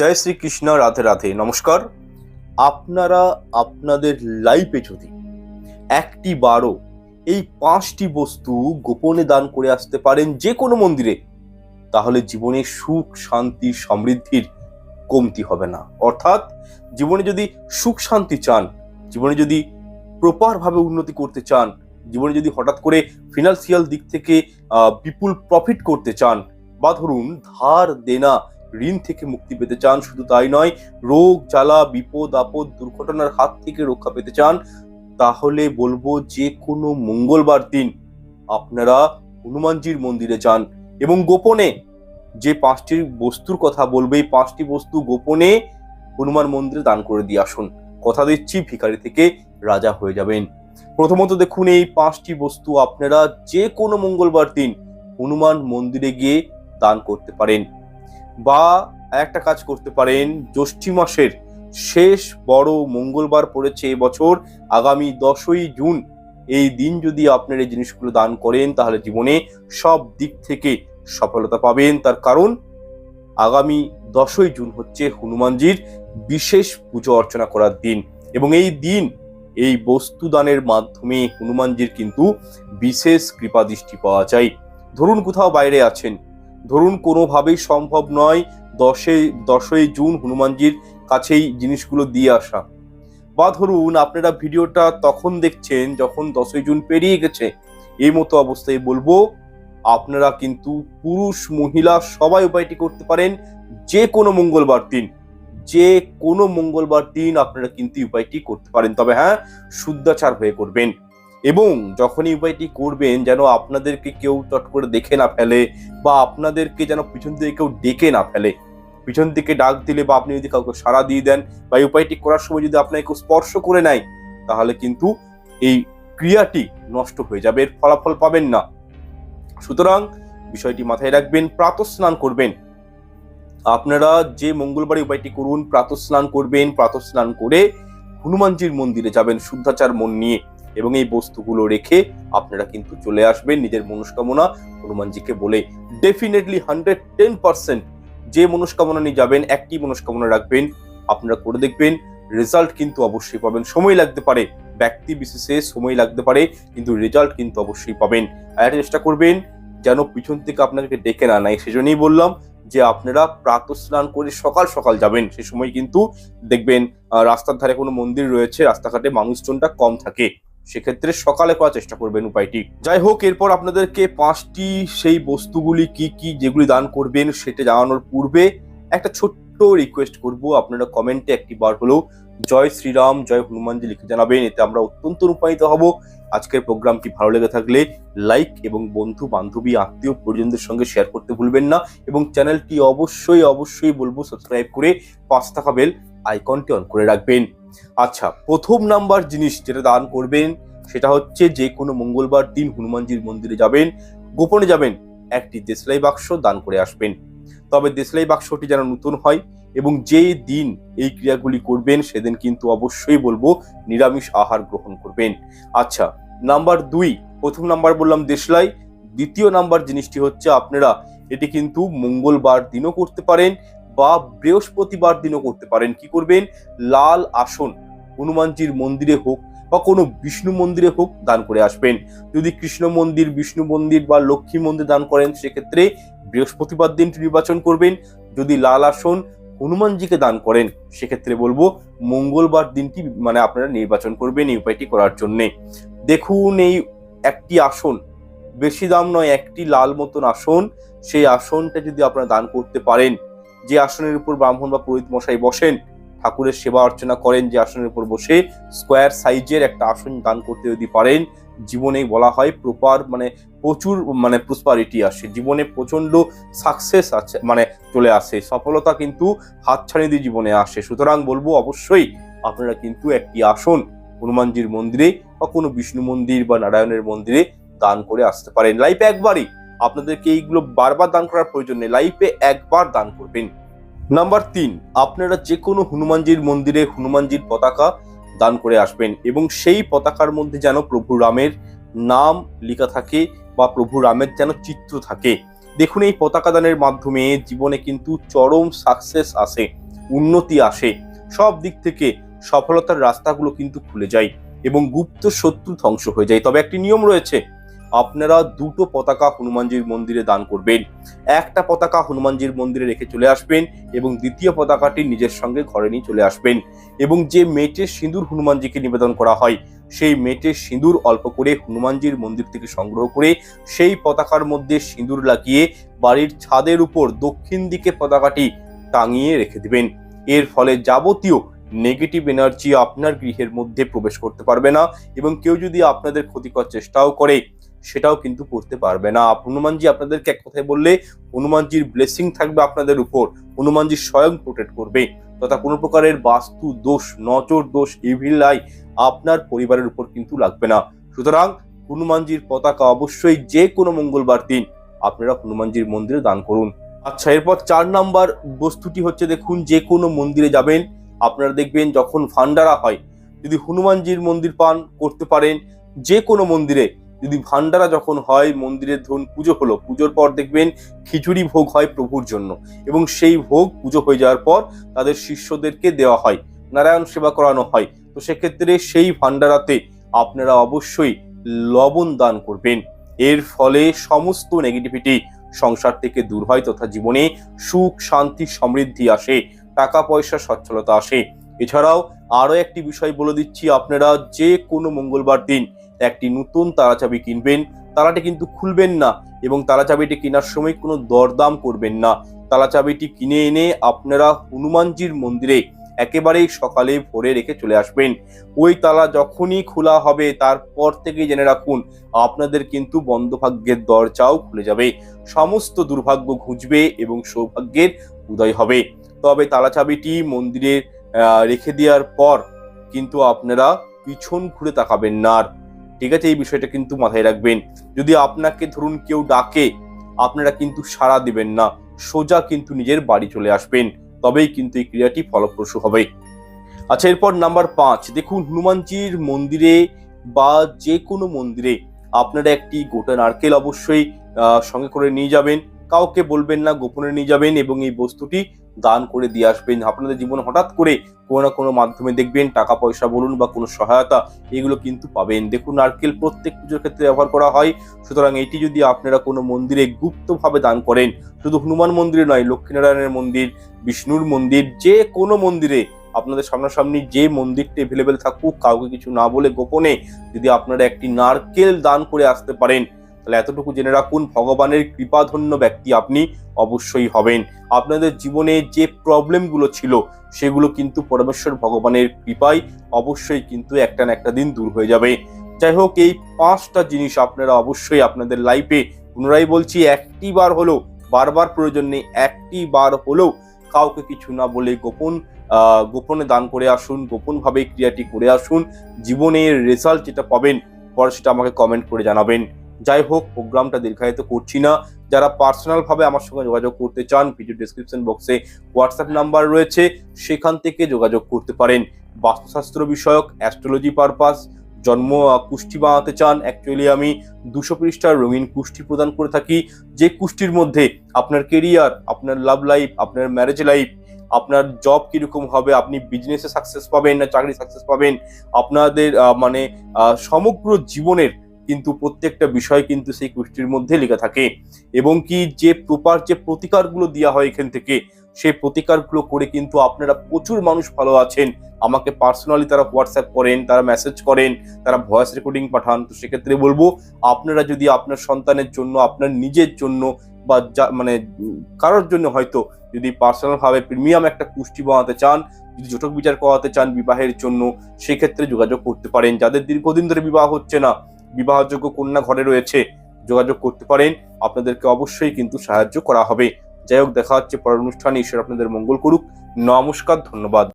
জয় শ্রীকৃষ্ণ রাধে রাধে। নমস্কার। আপনারা আপনাদের লাইফে যদি একটি বারো এই পাঁচটি বস্তু গোপনে দান করে আসতে পারেন যে কোনো মন্দিরে, তাহলে জীবনে সুখ, শান্তি, সমৃদ্ধির কমতি হবে না। অর্থাৎ জীবনে যদি সুখ, শান্তি চান, জীবনে যদি প্রপারভাবে উন্নতি করতে চান, জীবনে যদি হঠাৎ করে ফিনান্সিয়াল দিক থেকে বিপুল প্রফিট করতে চান, বা ধরুন ধার দেনা ঋণ থেকে মুক্তি পেতে চান, শুধু তাই নয়, রোগ, জ্বালা, বিপদ, আপদ, দুর্ঘটনার হাত থেকে রক্ষা পেতে চান, তাহলে বলব যে কোনো মঙ্গলবার দিন আপনারা হনুমানজির মন্দিরে যান এবং গোপনে যে পাঁচটি বস্তুর কথা বলবে, এই পাঁচটি বস্তু গোপনে হনুমান মন্দিরে দান করে দিয়ে আসুন। কথা দিচ্ছি, ভিখারি থেকে রাজা হয়ে যাবেন। প্রথমত দেখুন, এই পাঁচটি বস্তু আপনারা যে কোনো মঙ্গলবার দিন হনুমান মন্দিরে গিয়ে দান করতে পারেন। বা একটা কাজ করতে পারেন, জ্যৈষ্ঠী মাসের শেষ বড় মঙ্গলবার পড়েছে এবছর আগামী দশই জুন। এই দিন যদি আপনার এই জিনিসগুলো দান করেন, তাহলে জীবনে সব দিক থেকে সফলতা পাবেন। তার কারণ, আগামী দশই জুন হচ্ছে হনুমানজির বিশেষ পুজো অর্চনা করার দিন। এবং এই দিন, এই বস্তু দানের মাধ্যমে হনুমানজির কিন্তু বিশেষ কৃপা দৃষ্টি পাওয়া যায়। ধরুন কোথাও বাইরে আছেন ধরুন, কোনোভাবেই সম্ভব নয় দশে, দশই জুন হনুমানজির কাছেই জিনিসগুলো দিয়ে আসা। বা ধরুন, আপনারা ভিডিওটা তখন দেখছেন যখন দশই জুন পেরিয়ে গেছে। এই মতো অবস্থায় বলব, আপনারা কিন্তু পুরুষ, মহিলা সবাই উপায়টি করতে পারেন। যে কোনো মঙ্গলবার দিন, যে কোনো মঙ্গলবার দিন আপনারা কিন্তু উপায়টি করতে পারেন। তবে হ্যাঁ শুদ্ধাচার হয়ে করবেন। এবং যখনই উপায়টি করবেন যেন আপনাদেরকে কেউ চট করে দেখে না ফেলে বা আপনাদেরকে যেন পিছন থেকে কেউ ডেকে না ফেলে। পিছন থেকে ডাক দিলে বা আপনি যদি কাউকে সাড়া দিয়ে দেন বা উপায়টি করার সময় যদি আপনাকে কেউ স্পর্শ করে নেয়, তাহলে কিন্তু এই ক্রিয়াটি নষ্ট হয়ে যাবে, এর ফলাফল পাবেন না। সুতরাং বিষয়টি মাথায় রাখবেন, প্রাতঃস্নান করবেন। আপনারা যে মঙ্গলবারে উপায়টি করুন, প্রাতঃস্নান করবেন, প্রাতঃস্নান করে হনুমানজির মন্দিরে যাবেন, শুদ্ধাচার মন নিয়ে। এবং এই বস্তুগুলো রেখে আপনারা কিন্তু চলে আসবেন নিজের মনস্কামনা হনুমানজিকে বলে। ডেফিনেটলি হান্ড্রেড টেন পার্সেন্ট যে মনস্কামনা নিয়ে যাবেন, একটি মনস্কামনা রাখবেন, আপনারা করে দেখবেন রেজাল্ট কিন্তু অবশ্যই পাবেন। সময় লাগতে পারে, ব্যক্তি বিশেষে সময় লাগতে পারে, কিন্তু রেজাল্ট কিন্তু অবশ্যই পাবেন। আর চেষ্টা করবেন যেন পিছন থেকে আপনাদেরকে ডেকে না নেয়। সেজন্যই বললাম যে আপনারা প্রাতঃ স্নান করে সকাল সকাল যাবেন। সে সময় কিন্তু দেখবেন রাস্তার ধারে কোনো মন্দির রয়েছে, রাস্তাঘাটে মানুষজনটা কম থাকে। সেক্ষেত্রে সকালে করার চেষ্টা করবেন উপায়টি। যাই হোক, এরপর আপনাদেরকে পাঁচটি সেই বস্তুগুলি কি কি যেগুলি দান করবেন সেটা জানানোর পূর্বে একটা ছোট্ট রিকোয়েস্ট করব। আপনারা কমেন্টে একটি বার হলেও জয় শ্রীরাম, জয় হনুমানজি লিখে জানাবেন। এতে আমরা অত্যন্ত রূপায়িত হব। আজকের প্রোগ্রামটি ভালো লেগে থাকলে লাইক এবং বন্ধু বান্ধবী আত্মীয় পরিজনদের সঙ্গে শেয়ার করতে ভুলবেন না এবং চ্যানেলটি অবশ্যই অবশ্যই বলব সাবস্ক্রাইব করে পাঁচ টাকা বেল আইকনটি অন করে রাখবেন। আচ্ছা প্রথম নাম্বার জিনিস যেটা দান করবেন, সেটা হচ্ছে যে কোনো মঙ্গলবার দিন হনুমানজির মন্দিরে যাবেন, গোপনে যাবেন, একটি দেশলাই বাক্স দান করে আসবেন। তবে দেশলাই বাক্সটি যেন নতুন হয় এবং যে দিন এই ক্রিয়াগুলি করবেন, সেদিন কিন্তু অবশ্যই বলব নিরামিষ আহার গ্রহণ করবেন। আচ্ছা নাম্বার দুই, প্রথম নাম্বার বললাম দেশলাই। দ্বিতীয় নাম্বার জিনিসটি হচ্ছে আপনারা এটি কিন্তু মঙ্গলবার দিনও করতে পারেন বা বৃহস্পতিবার দিনও করতে পারেন। কি করবেন? লাল আসন হনুমানজির মন্দিরে হোক বা কোনো বিষ্ণু মন্দিরে হোক দান করে আসবেন। যদি কৃষ্ণ মন্দির, বিষ্ণু মন্দির বা লক্ষ্মী মন্দির দান করেন, সেক্ষেত্রে বৃহস্পতিবার দিনটি নির্বাচন করবেন। যদি লাল আসন হনুমানজিকে দান করেন, সেক্ষেত্রে বলব মঙ্গলবার দিনটি মানে আপনারা নির্বাচন করবেন এই উপায়টি করার জন্যে। দেখুন এই একটি আসন, বেশি দাম নয়, একটি লাল মতন আসন। সেই আসনটা যদি আপনারা দান করতে পারেন যে আসনের উপর ব্রাহ্মণ বা পুরোহিত মশাই বসেন, ঠাকুরের সেবা অর্চনা করেন, যে আসনের উপর বসে স্কোয়ার সাইজের একটা আসন দান করতে যদি পারেন, জীবনে বলা হয় প্রপার মানে প্রচুর মানে প্রসপারিটি আসে। জীবনে প্রচণ্ড সাকসেস আছে মানে চলে আসে। সফলতা কিন্তু হাতছানি দিয়ে জীবনে আসে। সুতরাং বলব অবশ্যই আপনারা কিন্তু একটি আসন হনুমানজির মন্দিরে বা কোনো বিষ্ণু মন্দির বা নারায়ণের মন্দিরে দান করে আসতে পারেন। লাইফে একবারই আপনাদেরকে এইগুলো বারবার দান করার প্রয়োজন নেই লাইফে একবার দান করবেন। নাম্বার তিন, আপনারা যে কোনো হনুমানজির মন্দিরে হনুমানজির পতাকা দান করে আসবেন এবং সেই পতাকার মধ্যে যেন প্রভু রামের নাম লেখা থাকে বা প্রভু রামের যেন চিত্র থাকে। দেখুন, এই পতাকা দানের মাধ্যমে জীবনে কিন্তু চরম সাকসেস আসে, উন্নতি আসে। সব দিক থেকে সফলতার রাস্তাগুলো কিন্তু খুলে যায় এবং গুপ্ত শত্রু ধ্বংস হয়ে যায়। তবে একটি নিয়ম রয়েছে আপনারা দুটো পতাকা হনুমানজির মন্দিরে দান করবেন। একটা পতাকা হনুমানজির মন্দিরে রেখে চলে আসবেন এবং দ্বিতীয় পতাকাটি নিজের সঙ্গে ঘরে নিয়ে চলে আসবেন। এবং যে মেটে সিঁদুর হনুমানজিকে নিবেদন করা হয়, সেই মেটে সিঁদুর অল্প করে হনুমানজির মন্দির থেকে সংগ্রহ করে সেই পতাকার মধ্যে সিঁদুর লাগিয়ে বাড়ির ছাদের উপর দক্ষিণ দিকে পতাকাটি টাঙিয়ে রেখে দিবেন। এর ফলে যাবতীয় নেগেটিভ এনার্জি আপনার গৃহের মধ্যে প্রবেশ করতে পারবে না এবং কেউ যদি আপনাদের ক্ষতিকর চেষ্টাও করে সেটাও কিন্তু করতে পারবে না। হনুমানজি আপনাদেরকে এক কথায় বললে, হনুমানজির ব্লেসিং থাকবে আপনাদের উপর, হনুমানজি স্বয়ং প্রোটেক্ট করবে। তথা কোনো প্রকারের বাস্তু দোষ নজর দোষ ইভিলাই আপনার পরিবারের উপর কিন্তু লাগবে না। সুতরাং হনুমানজির পতাকা অবশ্যই যে কোনো মঙ্গলবার দিন আপনারা হনুমানজির মন্দিরে দান করুন। আচ্ছা এরপর চার নাম্বার বস্তুটি হচ্ছে দেখুন, যে কোনো মন্দিরে যাবেন, আপনারা দেখবেন যখন ভান্ডারা হয়, যদি হনুমানজির মন্দির পান, করতে পারেন, যে কোনো মন্দিরে যদি ভান্ডারা যখন হয়, মন্দিরের ধরুন পুজো হলো, পুজোর পর দেখবেন খিচুড়ি ভোগ হয় প্রভুর জন্য এবং সেই ভোগ পুজো হয়ে যাওয়ার পর তাদের শিষ্যদেরকে দেওয়া হয়, নারায়ণ সেবা করানো হয়। তো সেক্ষেত্রে সেই ভান্ডারাতে আপনারা অবশ্যই লবণ দান করবেন। এর ফলে সমস্ত নেগেটিভিটি সংসার থেকে দূর হয় তথা জীবনে সুখ, শান্তি, সমৃদ্ধি আসে টাকা পয়সা সচ্ছলতা আসে। এছাড়াও আরও একটি বিষয় বলে দিচ্ছি আপনারা যে কোনো মঙ্গলবার দিন একটি নতুন তারা চাবি কিনবেন। তালাটি কিন্তু খুলবেন না এবং তালা চাবিটি কেনার সময় কোনো দরদাম করবেন না। তালা চাবিটি কিনে এনে আপনারা হনুমানজির মন্দিরে একেবারেই সকালে ভোরে রেখে চলে আসবেন। ওই তালা যখনই খোলা হবে তারপর থেকেই জেনে রাখুন আপনাদের কিন্তু বন্ধভাগ্যের দরজাও খুলে যাবে। সমস্ত দুর্ভাগ্য ঘুচবে এবং সৌভাগ্যের উদয় হবে। তবে তালা চাবিটি মন্দিরে আহ, রেখে দেওয়ার পর কিন্তু আপনারা পিছন ঘুরে তাকাবেন না আর। ঠিক আছে, এই বিষয়টা কিন্তু মাথায় রাখবেন। যদি আপনাকে ধরুন কেউ ডাকে, আপনারা কিন্তু সাড়া দিবেন না। সোজা কিন্তু নিজের বাড়ি চলে আসবেন। তবেই কিন্তু এই ক্রিয়াটি ফলপ্রসূ হবে। আচ্ছা এরপর নাম্বার পাঁচ। দেখুন, হনুমানজির মন্দিরে বা যে কোনো মন্দিরে আপনারা একটি গোটা নারকেল অবশ্যই সঙ্গে করে নিয়ে যাবেন। কাউকে বলবেন না, গোপনে নিয়ে যাবেন এবং এই বস্তুটি দান করে দিয়ে আসবেন। আপনাদের জীবন হঠাৎ করে কোনো না কোনো মাধ্যমে দেখবেন, টাকা পয়সা বলুন বা কোনো সহায়তা, এগুলো কিন্তু পাবেন। দেখুন, নারকেল প্রত্যেক পুজোর ক্ষেত্রে ব্যবহার করা হয়। সুতরাং এটি যদি আপনারা কোনো মন্দিরে গুপ্তভাবে দান করেন, শুধু হনুমান মন্দিরে নয়, লক্ষ্মীনারায়ণের মন্দির, বিষ্ণুর মন্দির, যে কোনো মন্দিরে আপনাদের সামনাসামনি যে মন্দিরটি এভেলেবেল থাকুক, কাউকে কিছু না বলে গোপনে যদি আপনারা একটি নারকেল দান করে আসতে পারেন তাহলে এতটুকু জেনে রাখুন, ভগবানের কৃপাধন্য ব্যক্তি আপনি অবশ্যই হবেন। আপনাদের জীবনে যে প্রবলেমগুলো ছিল, সেগুলো কিন্তু পরমেশ্বর ভগবানের কৃপায় অবশ্যই কিন্তু একটা না একটা দিন দূর হয়ে যাবে। যাই হোক, এই পাঁচটা জিনিস আপনারা অবশ্যই আপনাদের লাইফে পুনরায় বলছি, একটি বার হলেও, বারবার প্রয়োজন নেই, একটি বার হলেও কাউকে কিছু না বলে গোপন গোপনে দান করে আসুন, গোপনভাবে ক্রিয়াটি করে আসুন। জীবনের রেজাল্ট যেটা পাবেন, পরে সেটা আমাকে কমেন্ট করে জানাবেন। যাই হোক, প্রোগ্রামটা দীর্ঘায়িত করছি না। যারা পার্সোনাল ভাবে আমার সঙ্গে যোগাযোগ করতে চান ভিডিও ডিসক্রিপশন বক্সে হোয়াটসঅ্যাপ নাম্বার রয়েছে, সেখান থেকে যোগাযোগ করতে পারেন। বাস্তুশাস্ত্র বিষয়ক অ্যাস্ট্রোলজি পারপাস জন্ম কুষ্টি বানাতে চান অ্যাকচুয়ালি আমি দুশো পৃষ্ঠার রঙিন কুষ্টি প্রদান করে থাকি। যে কুষ্টির মধ্যে আপনার কেরিয়ার আপনার লাভ লাইফ আপনার ম্যারেজ লাইফ আপনার জব কীরকম হবে, আপনি বিজনেসে সাকসেস পাবেন না চাকরি সাকসেস পাবেন, আপনাদের মানে সমগ্র জীবনের কিন্তু প্রত্যেকটা বিষয় কিন্তু সেই কুষ্টির মধ্যে লেখা থাকে। এবং কি যে প্রপার যে প্রতিকারগুলো দেওয়া হয় এখান থেকে সেই প্রতিকারগুলো করে কিন্তু আপনারা প্রচুর মানুষ ভালো আছেন। আমাকে পার্সোনালি তারা হোয়াটসঅ্যাপ করেন, তারা মেসেজ করেন, তারা ভয়েস রেকর্ডিং পাঠান। তো সেক্ষেত্রে বলব, আপনারা যদি আপনার সন্তানের জন্য, আপনার নিজের জন্য বা মানে কারোর জন্য হয়তো যদি পার্সোনাল ভাবে প্রিমিয়াম একটা কুষ্টি বানাতে চান, যদি জটক বিচার করাতে চান বিবাহের জন্য, সেক্ষেত্রে যোগাযোগ করতে পারেন। যাদের দীর্ঘদিন ধরে বিবাহ হচ্ছে না বিবাহযোগ্য কন্যা ঘরে রয়েছে, যোগাযোগ করতে পারেন। আপনাদেরকে অবশ্যই কিন্তু সাহায্য করা হবে। যাই হোক, দেখা হচ্ছে পরের অনুষ্ঠানে। ঈশ্বর আপনাদের মঙ্গল করুক। নমস্কার, ধন্যবাদ।